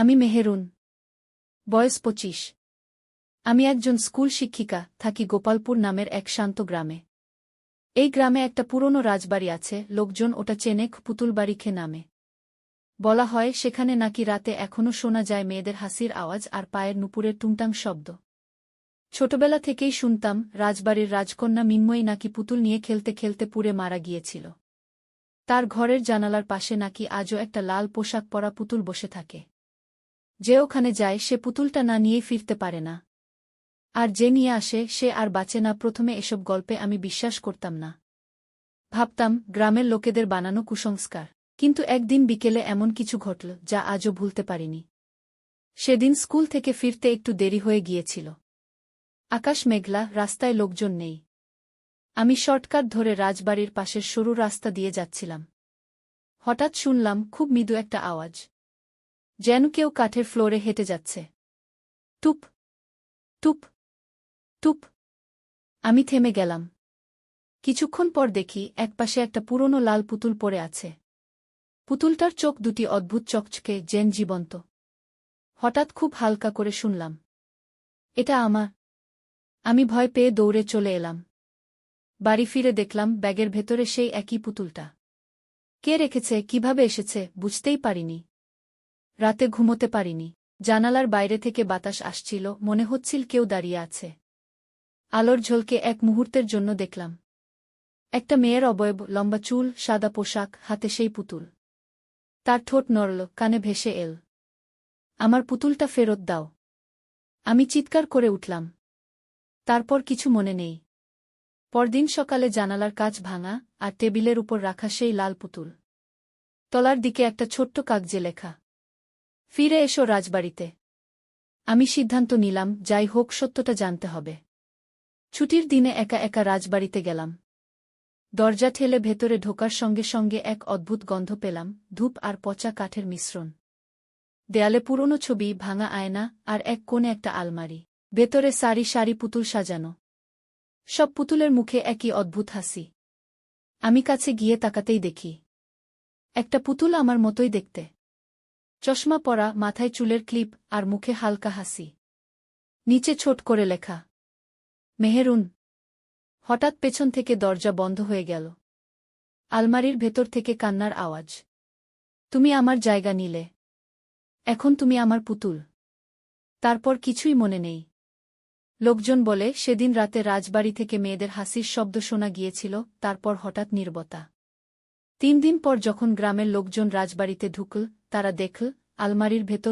আমি মেহেরুন। বয়স পঁচিশ। আমি একজন স্কুল শিক্ষিকা, থাকি গোপালপুর নামের এক শান্ত গ্রামে। এই গ্রামে একটা পুরনো রাজবাড়ি আছে, লোকজন ওটা চেনে পুতুলবাড়িখে নামে। বলা হয়, সেখানে নাকি রাতে এখনও শোনা যায় মেয়েদের হাসির আওয়াজ আর পায়ের নুপুরের টুংটাং শব্দ। ছোটবেলা থেকেই শুনতাম, রাজবাড়ির রাজকন্যা মিন্ময়ী নাকি পুতুল নিয়ে খেলতে খেলতে পুড়ে মারা গিয়েছিল। তার ঘরের জানালার পাশে নাকি আজও একটা লাল পোশাক পরা পুতুল বসে থাকে। যে ওখানে যায় সে পুতুলটা না নিয়ে ফিরতে পারে না। আর যে নিয়ে আসে, সে আর বাঁচে না। প্রথমে এসব গল্পে আমি বিশ্বাস করতাম না। ভাবতাম, গ্রামের লোকেদের বানানো কুসংস্কার। কিন্তু একদিন বিকেলে এমন কিছু ঘটল, যা আজও ভুলতে পারিনি। সেদিন স্কুল থেকে ফিরতে একটু দেরি হয়ে গিয়েছিল। আকাশ মেঘলা, রাস্তায় লোকজন নেই। আমি শর্টকাট ধরে রাজবাড়ির পাশের সরু রাস্তা দিয়ে যাচ্ছিলাম। হঠাৎ শুনলাম, খুব মৃদু একটা আওয়াজ। যেন কেউ কাঠের ফ্লোরে হেঁটে যাচ্ছে। টুপ টুপ টুপ আমি থেমে গেলাম। কিছুক্ষণ পর দেখি একপাশে একটা পুরনো লাল পুতুল পড়ে আছে। পুতুলটার চোখ দুটি অদ্ভুত চকচকে জেন জীবন্ত। হঠাৎ খুব হালকা করে শুনলাম। এটা আমার। আমি ভয় পেয়ে দৌড়ে চলে এলাম। বাড়ি ফিরে দেখলাম ব্যাগের ভেতরে সেই একই পুতুলটা। কে রেখেছে, কীভাবে এসেছে, বুঝতেই পারিনি। রাতে ঘুমোতে পারিনি। জানালার বাইরে থেকে বাতাস আসছিল, মনে হচ্ছিল কেউ দাঁড়িয়ে আছে। আলোর ঝলকে এক মুহূর্তের জন্য দেখলাম। একটা মেয়ের অবয়ব, লম্বা চুল, সাদা পোশাক, হাতে সেই পুতুল। তার ঠোঁট নড়ল, কানে ভেসে এল। আমার পুতুলটা ফেরত দাও। আমি চিৎকার করে উঠলাম। তারপর কিছু মনে নেই। পরদিন সকালে জানালার কাজ ভাঙা আর টেবিলের উপর রাখা সেই লাল পুতুল। তলার দিকে একটা ছোট্ট কাগজে লেখা। ফিরে এসো রাজবাড়িতে। আমি সিদ্ধান্ত নিলাম, যাই হোক, সত্যটা জানতে হবে। ছুটির দিনে একা একা রাজবাড়িতে গেলাম। দরজা ঠেলে ভেতরে ঢোকার সঙ্গে সঙ্গে এক অদ্ভুত গন্ধ পেলাম, ধূপ আর পচা কাঠের মিশ্রণ। দেয়ালে পুরনো ছবি, ভাঙা আয়না আর এক কোণে একটা আলমারি। ভেতরে সারি সারি পুতুল সাজানো। সব পুতুলের মুখে একই অদ্ভুত হাসি। আমি কাছে গিয়ে তাকাতেই দেখি। একটা পুতুল আমার মতোই দেখতে। চশমা পরা, মাথায় চুলের ক্লিপ, আর মুখে হালকা হাসি। নিচে ছোট করে লেখা, মেহেরুন। হঠাৎ পেছন থেকে দরজা বন্ধ হয়ে গেল। আলমারির ভেতর থেকে কান্নার আওয়াজ, তুমি আমার জায়গা নিলে। এখন তুমি আমার পুতুল। তারপর কিছুই মনে নেই। লোকজন বলে, সেদিন রাতে রাজবাড়ি থেকে মেয়েদের হাসির শব্দ শোনা গিয়েছিল, তারপর হঠাৎ নির্বতা। তিন দিন পর যখন গ্রামের লোকজন রাজবাড়িতে ঢুকল তারা দেখল আলমারির ভেতর